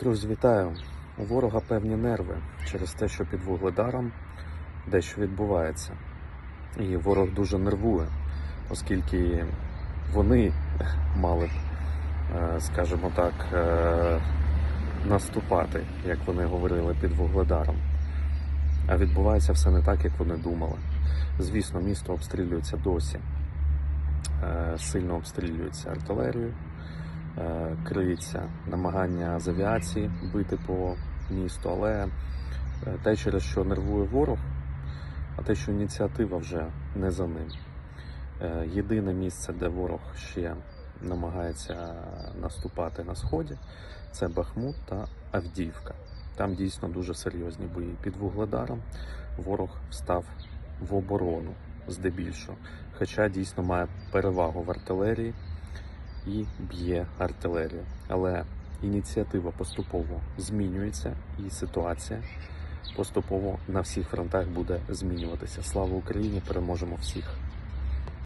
Друзі, вітаю! У ворога певні нерви через те, що під вугледаром дещо відбувається. І ворог дуже нервує, оскільки вони мали б, е, скажімо так, е, наступати, як вони говорили, під вугледаром. А відбувається все не так, як вони думали. Звісно, місто обстрілюється досі. Е, Сильно обстрілюється артилерією, криється намагання з авіації бити по місту, але е, те, через що нервує ворог, а те, що ініціатива вже не за ним. Е, Єдине місце, де ворог ще намагається наступати на сході, це Бахмут та Авдіївка. Там дійсно дуже серйозні бої. Під Вугледаром ворог встав в оборону здебільшого, хоча дійсно має перевагу в артилерії і б'є артилерію. Але ініціатива поступово змінюється, і ситуація поступово на всіх фронтах буде змінюватися. Слава Україні! Переможемо всіх!